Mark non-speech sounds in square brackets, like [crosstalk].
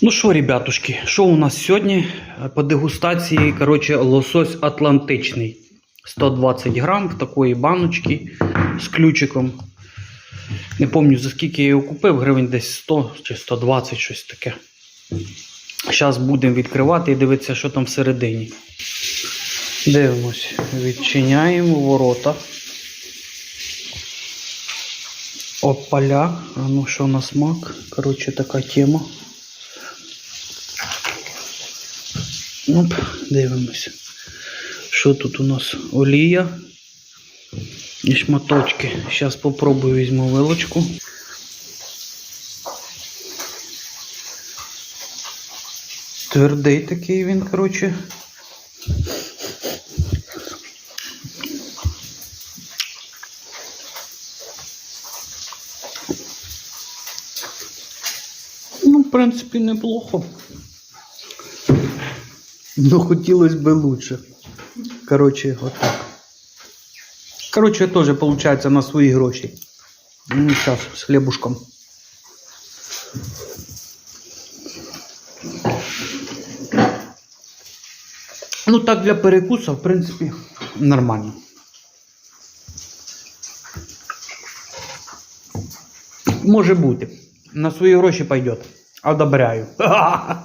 Ну що, ребятушки, що у нас сьогодні по дегустації, коротше, лосось атлантичний. 120 грам в такої баночки з ключиком. Не пам'ятаю за скільки я його купив, гривень десь 100 чи 120, щось таке. Зараз будемо відкривати і дивитися, що там всередині. Дивимось, відчиняємо ворота. Опаля. А ну що на смак? Коротше, така тема. Оп, дивимося. Що тут у нас? Олія і шматочки. Зараз попробую візьму вилочку. Твердий такий він, коротше. Ну, в принципі, неплохо. Ну, хотілося б лучше. Коротше, отак. Коротше, теж виходить на свої гроші. Ну, зараз з хлібушком. Ну, так для перекуса, в принципі, нормально. Може бути. На свої гроші пойдет. Одобряю. [laughs]